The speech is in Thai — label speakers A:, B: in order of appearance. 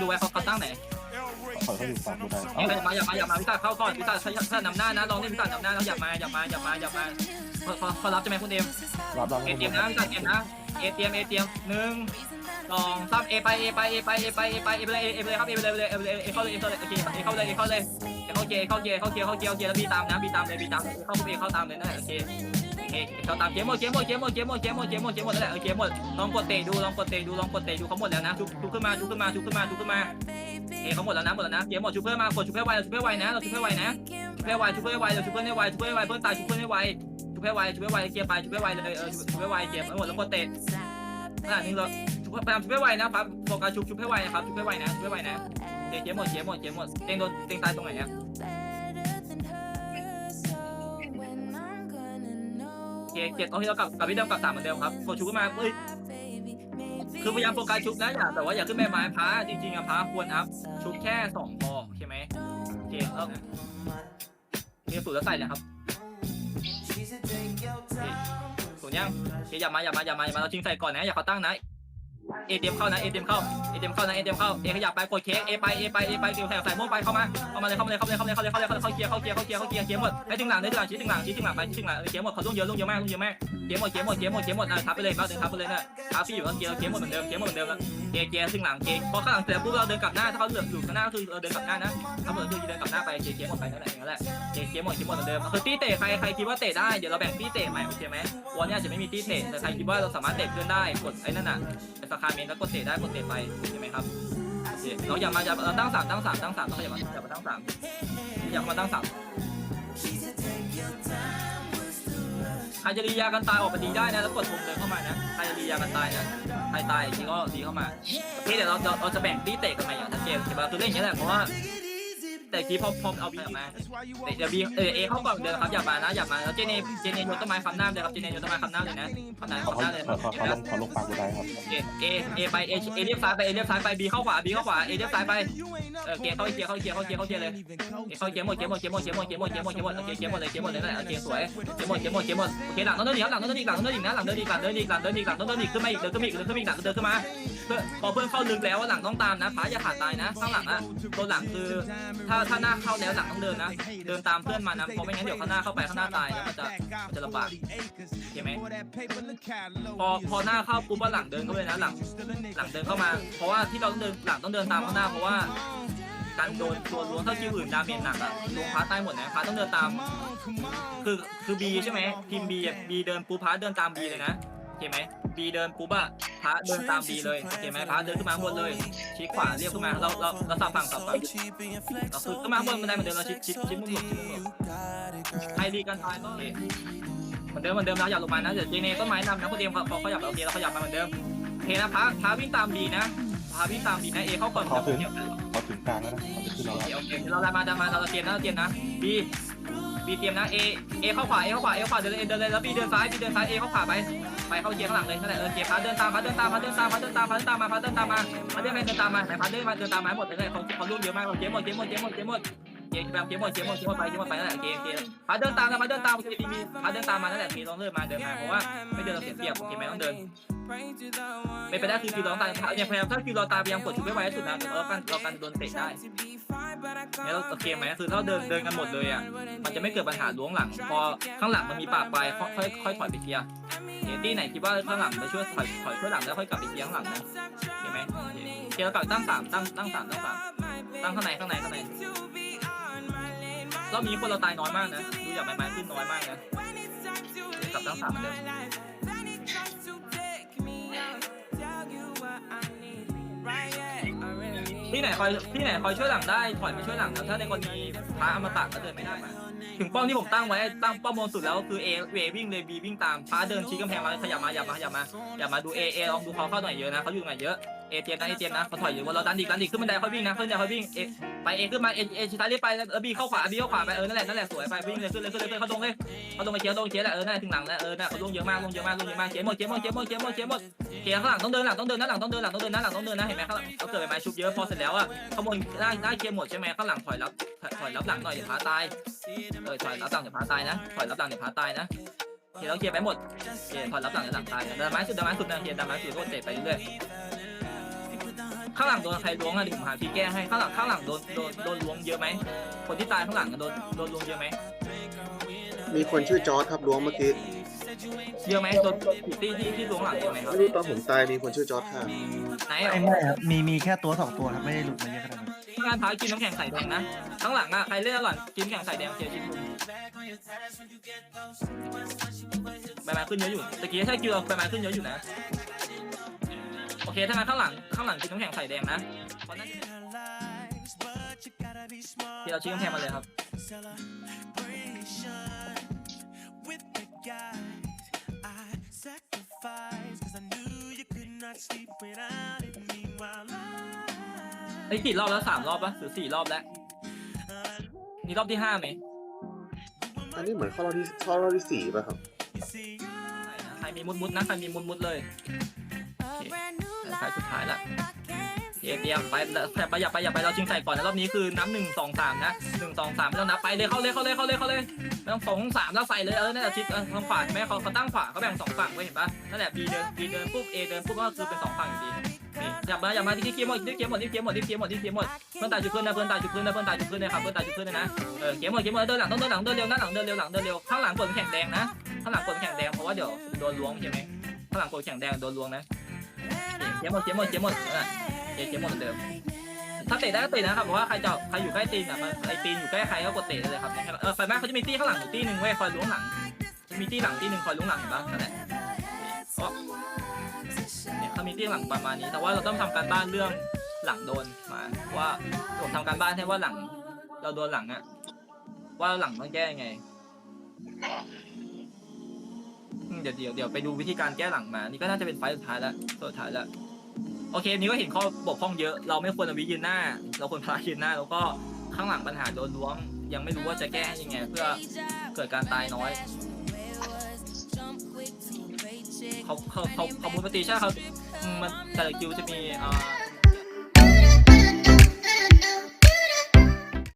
A: ดูไว้เขาเขาตั้งไหน
B: ขอเขาอยู่ฝั่งกูได้
A: เอ้ยอย่ามาอย่ามาอย่ามาพิซซ่าเข้าก่อนพิซซ่าถ้านำหน้านะลองเล่นพิซซ่านำหน้าแล้วอย่ามาอย่ามาอย่ามาอย่ามาเขาเขาเขารับใช่ไหมคุณเอ็ม
B: รับรับ
A: เอเตรียมนะพิซซ่าเตรียมนะเอเตรียมเอเตรียมหนึ่งสองสามเอไปเอไปเอไปเอไปเอไปเอไปเลยเอไปเลยครับเอไปเลยเอไปเลยเอเข้าเลยเอเข้าเลยโอเคเอเข้าเลยเอเข้าเลยเอเข้าเจเข้าเจเข้าเจเข้าเจเข้าเจแล้วบีตามนะบีตามเลยบีตามเข้าเอเข้าตามเลยนะโอเคโอ เคเขาตามเจหมดเจหมดเจหมดเจหมดเจหมดเจหมดเจหมดนั่นแหละเออเจหมดลองกดเตะดูลองกดเตะดูลองกดเตะดูเขาหมดแล้วนะชุบชุบขึ้นมาชุบขึ้นมาชุบขึ้นมาชุบขึ้นมาเอเขาหมดแล้วนะหมดแล้วนะเจหมดชุบเพื่อมากดชุบเพื่อไวเราชุบเพื่อไวนะเราชุบเพื่อไวนะชุบเพื่อไวชุบเพื่อไวเราชุบเพื่อให้ไวชุบเพื่อให้ไวเพื่อนตายชุบเพื่อให้ไวชุบเพื่อไวชุบเพื่อไวเกียร์ไปชุบเพื่อไวเลยเออชุบเพื่อไวเกียหมดแล้วกดเตะขนาดนี้เราชุบพยายามชุบเพื่อไวนะครับโฟกัสชุบชุบเพื่อไวนะครับชุบเพื่อไวนะชุบเพื่อไวนะเจ๊หมดเจ๊หมดเจ๊หมดเต็งโดนเต็งตายตรงไหนอะ เจ๊เจ๊ตอนที่เรากลับกับพี่เดิมกลับสามเหมือนเดิมครับกดชุบขึ้นมาเอ้ยคือพยายามโฟกัสชุบนะอย่าแต่ว่าอย่าขึ้นแม่ไม้พ้าจริงๆอะพ้าควรอัพชุบแค่สองพอใช่ไหมโอเคแล้วเรียสูตรแล้วใส่เลยครับสูตรยังเจ๊อย่ามาอย่ามาอย่ามาอย่ามาเราจริงใส่ก่อนนะอย่าเขาตั้งนะ เอเดมเข้านะเอเดมเข้าเอเดมเข้านะเอเดมเข้าเอขยับไปกดเค้กเอไปเอไปเอไปเกี่ยวแถวใส่ม่วงไปเข้ามาเข้ามาเลยเข้ามาเลยเข้ามาเลยเข้ามาเลยเข้ามาเลยเข้ามาเลยเข้าเกียร์เข้าเกียร์เข้าเกียร์เข้าเกียร์เกียร์หมดไอ้ถึงหลังได้ถึงหลังชี้ถึงหลังชี้ถึงหลังไปชี้ถึงหลังเกียร์หมดเขาลุ่งเยอะลุ่งเยอะมากลุ่งเยอะมากเกียร์หมดเกียร์หมดเกียร์หมดเกียร์หมดอะทับไปเลยบ้าเดินทับไปเลยน่ะทับพี่อยู่แล้วเกียร์เกียร์หมดเหมือนเดิมเกียร์หมดเหมือนเดิมแล้วเกียร์เกียร์ถึงหลังเกียร์พอข้างหลังเสร็จปุ๊บเราเดินกลับหน้าถ้าเขาเหลือบอยู่ข้างหน้าคือเราเดินกลับหน้านะถ้าเหมือนคือเดินกลับหน้าไปเกียร์เกียร์หมดไปนั่นแหละอย่างนั้นแหละเกียร์เกียร์หมดเกียร์หมดเหมือนเดิมคือตีเตะใครใครคิดว่าเตะได้เดี๋ยวเราแบ่งตีเตะใหม่โอเคไหมวันนี้อาจจะไม่มีตีเตะแต่ใครคิดว่าเราสามารถเตะเพื่อนได้กดไอ้นั่นน่ะไอ้สคาเมนแล้วกดเตะได้กดเตะไปใช่ไหมครับเราอย่ามาอย่าเราตั้งสามตั้งสามตั้งสามต้องอย่ามาอย่ามาตั้งสามอย่ามาตั้งสามใครจะรียากันตายออกไปดีได้นะแล้วกดปุ่มเดินเข้ามานะใครจะรียากันตายนะใครตายจริงก็ดีเข้ามาโอเคเดี๋ยวเราเราจะแบ่งตีเตะกันใหม่อย่างชัดเจนใช่ปะคือเล่นอย่างนี้แหละเพราะว่า แต่ทีพอพอเอาบีออกมาเดี๋ยวบีเอเอเข้าก่อนเดินครับอย่ามานะอย่ามาแล้วเจเนเจเนโยนต้นไม้คำหน้าเลยครับเจเนโยนต้นไม้คำหน้าเลยนะคำหน้า
B: ขอ
A: คำห
B: เขา
A: น้าเลย
B: ขอเขาลงเขาลงฝั่งกูได้ครับ
A: เอเอเอไปเอเอเลียบซ้ายไปเอเลียบซ้ายไปบีเข้าขวาบีเข้าขวาเอเลียบซ้ายไปเออเกียร์เข้าเกียร์เข้าเกียร์เข้าเกียร์เข้าเกียร์เลยเอเข้าเกียร์หมดเกียร์หมดเกียร์หมดเกียร์หมดเกียร์หมดเกียร์หมดเกียร์หมดโอเคเกียร์หมดเลยเกียร์หมดเลยนั่นแหละโอเคสวยเกียร์หมดเกียร์หมดเกียร์หมดโอเคหลังต้องเดินอีกครับหลังต้องเดินอีกหลังต้องเดินอีกนะหลังเดินอีกหลังเดินอีกหลังเดินอีกหลังต้องเดินอีกขึ้นมาอีกเดินขึ้นมาอีกเดินขึ้นมาอีกหลังเดินขึ้นมาเพื่อพอเพื่อนเข้าลึกแล้วว่าหลังต้องตามนะผาอย่าขาดตายนะ ข้างหลังอะตัวหลังคือ ถ้าถ้าหน้าเข้าแล้วหลังต้องเดินนะ เดินตามเพื่อนมานะเพราะไม่งั้นเดี๋ยวข้างหน้าเข้าไปข้างหน้าตายแล้วมันจะมันจะลำบากเห็นไหมพอพอหน้าเข้าปุ๊บว่าหลังเดินเข้าไปนะหลัง หลังเดินเข้ามา เพราะว่าที่เราต้องเดินหลังต้องเดินตามข้างหน้าเพราะว่าการโดนตัวล้วงถ้าคิวอื่นดาเมจหนักอะล้วงพาใต้หมดนะพาต้องเดินตาม คือคือบีใช่ไหมทีมบีบีเดินปุ๊บพาเดินตามบีเลยนะ เคไหมบีเดินปุ๊บอะพาเดินตามบีเลยโอเคไหมพาเดินขึ้นมาข้างบนเลยชี้ขวาเรียกขึ้นมาเราเราเราสับฝั่งสับฝั่งเราคือขึ้นมาข้างบนบันไดเหมือนเดิมเราชิดชิดชิดมุมหลบชิดมุมหลบใครดีกันตายก็เหมือนเดิมเหมือนเดิมนะอย่าลงมานะเดี๋ยวเจเนต้นไม้นำนะเขาเตรียมเขาเขาขยับโอเคเราขยับมาเหมือนเดิมโอเคนะพาพาวิ่งตามดีนะพาวิ่งตามดีนะเอเข้าก่อน
B: เขาถึง
A: เดี๋ยว
B: เขาถึงกลางแล้วนะเขาจะขึ้นเรา
A: โอ
B: แล้ว
A: เคโอเคเราได้มาได้มาเราเตรียมนะเราเตรียมนะบี บีเตรียมนะเอเอเข้าขวาเอเข้าขวาเอเข้าขวาเดินเลยเดินเลยแล้วบีเดินซ้ายบีเดินซ้ายเอเข้าขวาไปไปเข้าเกียร์ข้างหลังเลยนั่นแหละเออเกียร์พาเดินตามพาเดินตามพาเดินตามพาเดินตามพาเดินตามมาพาเดินตามมาพาเดินไปเดินตามมาไหนพาเดินมาเดินตามมาหมดเลยเขาเขาลุ่มเยอะมากเกียร์หมดเกียร์หมดเกียร์หมดเกียร์หมดเกมแบบเกมหมดเกมหมดเกมหมดไปเกมหมดไปนั่นแหละเกมเกมพาเดินตามนะพาเดินตามเกมมีพาเดินตามมานั่นแหละเกมต้องเดินมมาเดินมาเพราะว่าไม่เดินเราเสียเปรียบเกมไม่ต้องเดินไม่ไปได้คือคิวเราตายเนี่ยพยายามถ้าคิวเราตายพยายามกดชุดไว้ไว้สุดนะเรากันเรากันโดนเตะได้ เนี่ยเราเกมไหมคือถ้าเดินเดินกันหมดเลยอะมันจะไม่เกิดปัญหาล้วงหลัง พอข้างหลังมันมีปากปลายค่อยค่อยถอยไปเคลียร์เฮ้ที่ไหนคิดว่าข้างหลังมาช่วยถอยถอยช่วยหลังแล้วค่อยกลับไปเคลียร์ข้างหลังนะเห็นไหมเคลียร์แล้วกลับตั้งสามตั้งตั้งสามตั้งสามตั้งข้างในข้างในข้างในรอบนี้คนเราตายน้อยมากนะดูอย่างไม้ไม้ขึ้นน้อยมากนะกลับตั้งสามเหมื ที่ไหนคอยที่ไหนคอยช่วยหลังได้ถอยไปช่วยหลังนะถ้าในกรณีพระอมตะก็เดินไม่ได้มาถึงป้อมที่ผมตั้งไว้ตั้งป้อมบนสุดแล้วคือเอเววิ่งเลยบีวิ่งตามพระเดินชี้กำแพงมาขยับมาอย่ามาอย่ามาอย่ามาดูเอเอลองดูเขาเข้าหน่อยเยอะนะเขาอยู่ไหนเยอะ เอเจมนะเอเจมนะเขาถอยอยู่บนเราดันดีดันดีขึ้นบันไดค่อยวิ่งนะขึ้นบันไดค่อยวิ่งเอไปเอขึ้นมาเอเอชิตาเรียไปเออบีเข้าขวาบีเข้าขวาไปเออนั่นแหละนั่นแหละสวยไปวิ่งเลยขึ้นเลยขึ้นเลยเขาตรงเลยเขาตรงไปเชียร์ตรงเชียร์แหละเออนั่นถึงหลังแล้วเออน่ะเขาลงเยอะมากลงเยอะมากลงเยอะมากเชียร์หมดเชียร์หมดเชียร์หมดเชียร์หมดเชียร์หมดเชียร์ข้างหลังต้องเดินหลังต้องเดินนะหลังต้องเดินหลังต้องเดินนะหลังต้องเดินนะเห็นไหมข้างหลังเขาเกิดไม้ชุบเยอะพอเสร็จแล้วอะข้างบนได้ได้เชียร์หมดใช่ไหมข้างหลังถอยรับถอยรับหลังหน่อยเดี๋ยวพาตายเออถอยรับหลังเดี๋ยวพาตายนะถอยรับหลังเดี๋ยวพาตายนะเชียร์แล้วเชียร์ไปหมดเชียร์ถอยรับหลังเดี๋ยวหลังตายนะดันไม้สุดดันไม้สุดนะเชียร์ดันไม้สุดก็เตะไปเรื่อย ข้างหลังโดนใครล้วงอะดิผมหาที่แก้ให้ข้างหลังข้างหลังโดนโดนโดนล้วงเยอะไหมคนที่ตายข้างหลังอะโดนโดนล้วงเยอะไหม
C: มีคนชื่อจอร์ดครับล้วงเมื่อกี้
A: เยอะไหมโดนที่ที่ที่ล้วงหลังเยอะไหมครับ
C: ไม่รู้ตอนผมตายมีคนชื่อจอร์ดค่ะ
A: ไหน
D: ไม่
A: อะ
D: ไม่ครับมีมีแค่ตัวสองตัวครับไม่ได้หลุดมาเยอะขนาดนั้น
A: งานพากินน้ำแข็งใส่แดงนะข้างหลังอะใครเล่นหลังกินน้ำแข็งใส่แดงเชียร์ชิมใบไม้ขึ้นเยอะอยู่ตะกี้ใช่คิวใบไม้ขึ้นเยอะอยู่นะโอ เคถ้างั้นข้างหลังข้างหลังกินน้ำแข็งใส่แดงนะเพราะนั่นที่เราชี้กำแพงมาเลยครับ
E: with the guys I sacrificed cause I knew you could not sleep without it meanwhile I
A: ไอ้ยกี่รอบแล้วสามรอบปะหรือสี่รอบแล้วนี่รอบที่ห้าไหม
C: อันนี้เหมือนเข้ารอบที่เข้ารอบที่สี่ป่ะครับ
E: you see
A: ใครมีมุดมุดๆนะใครมีมุดมุดๆเลยโอ เคใครสุดท้ายละเตรียมเตรียมไปแต่ไปอย่าไปอย่าไปเราชิงใส่ก่อนนะรอบนี้คือนับหนึ่งสองสามนะหนึ่งสองสามไม่ต้องนับไปเลยเข้าเลยเข้าเลยเข้าเลยเข้าเลยไม่ต้องสองสามแล้วใส่เลยเออนั่นแหละชิดเออทางขวาใช่ไหมเขาเขาตั้งขวาเขาแบ่งสองฝั่งไว้เห็นปะนั่นแหละ B เดิน B เดินปุ๊บ A เดินปุ๊บก็คือเป็นสองฝั่งอยู่ดีนี่อย่ามาอย่ามาที่เกียร์หมดที่เกียร์หมดที่เกียร์หมดที่เกียร์หมดที่เกียร์หมดเพื่อนตายจุดเพื่อนนะเพื่อนตายจุดเพื่อนนะเพื่อนตายจุดเพื่อนนะครับเพื่อนตายจุดเพื่อนนะเออเกียร์หมดเกียร์หมดเดินหลังต้องเดินหลังเดินเร็วหน้าหลังเดินเร็วหลังเดินเร็วข้างหลังกดแข่งแดงนะข้างหลังกดแข่งแดงเพราะว่าเดี๋ยวโดนล้วงใช่ไหมข้างหลังกดแข่งแดงโดนล้วงนะ เกียร์หมดเกียร์หมดเกียร์หมดเออเกียร์หมดเหมือนเดิม ถ้าเตะได้ก็เตะนะครับเพราะว่าใครจะใครอยู่ใกล้ตีนอะมันไอตีนอยู่ใกล้ใครก็กดเตะได้เลยครับเออไฟแม่เขาจะมีตีข้างหลังอยู่ตีหนึ่งเว้ยคอยล้วงหลังจะมีตีหลังตีหนึ่งคอยล้วงหลังเห็นปะนั่นแหละเพราะเนี่ยเขามีตีหลังประมาณนี้ แต่ว่าเราต้องทำการบ้านเรื่องหลังโดนมาว่าผมทำการบ้านให้ว่าหลัง เราโดนหลังอะว่าหลังต้องแก้ยังไง เดี๋ยวเดี๋ยวเดี๋ยวไปดูวิธีการแก้หลังมา นี่ก็น่าจะเป็นไฟล์สุดท้ายแล้วสุดท้ายแล้ว โอเคนี่ก็เห็นข้อบกพร่องเยอะ เราไม่ควรเอาวิยืนหน้า เราควรพลายืนหน้า แล้วก็ข้างหลังปัญหาโดนล้วง ยังไม่รู้ว่าจะแก้ยังไง เพื่อเกิดการตายน้อยเขาเขาเขาเขามูลปฏิใช่ครับ มันแต่ละคิวจะมีอ่อ